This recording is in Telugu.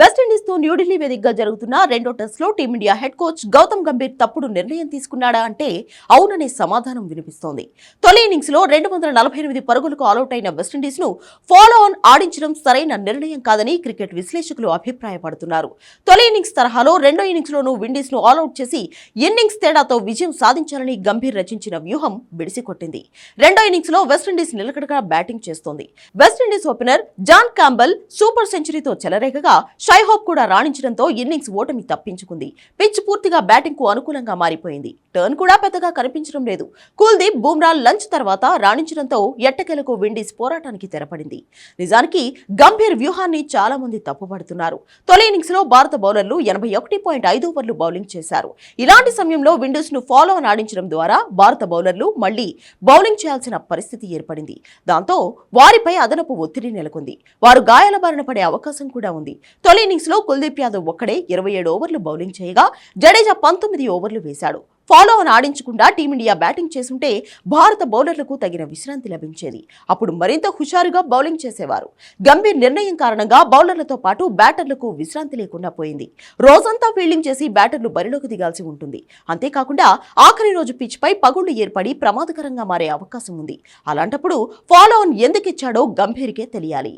వెస్టిండీస్తో న్యూఢిల్లీ వేదికగా జరుగుతున్న రెండో టెస్ట్లో Team India head coach Gautam Gambhir తప్పుడు నిర్ణయం తీసుకున్నాడా అంటే అవుననే సమాధానం వినిపిస్తోంది. తొలి ఇన్నింగ్స్లో రెండు వందల నలభై ఎనిమిది పరుగులకు ఆలౌట్ అయిన వెస్టిండీస్ను ఫాలో ఆన్ ఆడించడం సరైన నిర్ణయం కాదని క్రికెట్ విశ్లేషకులు అభిప్రాయపడుతున్నారు. తొలి ఇన్నింగ్స్ తరహాలో రెండో ఇన్నింగ్స్ లోనూ విండీస్ను ఆలౌట్ చేసి ఇన్నింగ్స్ తేడాతో విజయం సాధించాలని గంభీర్ రచించిన వ్యూహం బిడిసికొట్టింది రెండో ఇన్నింగ్స్లో వెస్టిండీస్ నిలకడగా బ్యాటింగ్ చేస్తోంది. West Indies opener John Campbell super సెంచరీతో చెలరేగగా షైహోప్ కూడా రాణించడంతో ఇన్నింగ్స్ ఓటమి తప్పించుకుంది. పిచ్ పూర్తిగా బ్యాటింగ్కు అనుకూలంగా మారిపోయింది. టర్న్ కూడా పెద్దగా కనిపించడం లేదు. కుల్దీప్ బుమ్రా లంచ్ తర్వాత రాణించడంతో ఎట్టకెలకు విండీస్ పోరాటానికి తెరపడింది. నిజానికి గంభీర్ వ్యూహాన్ని చాలా మంది తప్పుపడుతున్నారు. తొలి ఇన్నింగ్స్లో భారత బౌలర్లు ఎనభై ఒకటి పాయింట్ ఐదు ఓవర్లు బౌలింగ్ చేశారు. ఇలాంటి సమయంలో విండోస్ను ఫాలో ఆన్ ఆడించడం ద్వారా భారత బౌలర్లు మళ్ళీ బౌలింగ్ చేయాల్సిన పరిస్థితి ఏర్పడింది. దాంతో వారిపై అదనపు ఒత్తిడి నెలకొంది. వారు గాయాల బారిన పడే అవకాశం కూడా ఉంది. తొలి ఇన్నింగ్స్లో కుల్దీప్ యాదవ్ ఒక్కడే ఇరవై ఏడు ఓవర్లు బౌలింగ్ చేయగా జడేజా పంతొమ్మిది ఓవర్లు వేశాడు. ఫాలో ఆన్ ఆడించకుండా టీమిండియా బ్యాటింగ్ చేసుంటే భారత బౌలర్లకు తగిన విశ్రాంతి లభించేది. అప్పుడు మరింత హుషారుగా బౌలింగ్ చేసేవారు. గంభీర్ నిర్ణయం కారణంగా బౌలర్లతో పాటు బ్యాటర్లకు విశ్రాంతి లేకుండా పోయింది. రోజంతా ఫీల్డింగ్ చేసి బ్యాటర్లు బరిలోకి దిగాల్సి ఉంటుంది. అంతేకాకుండా ఆఖరి రోజు పిచ్ పై పగుళ్ళు ఏర్పడి ప్రమాదకరంగా మారే అవకాశం ఉంది. అలాంటప్పుడు ఫాలో ఆన్ ఎందుకిచ్చాడో గంభీర్కే తెలియాలి.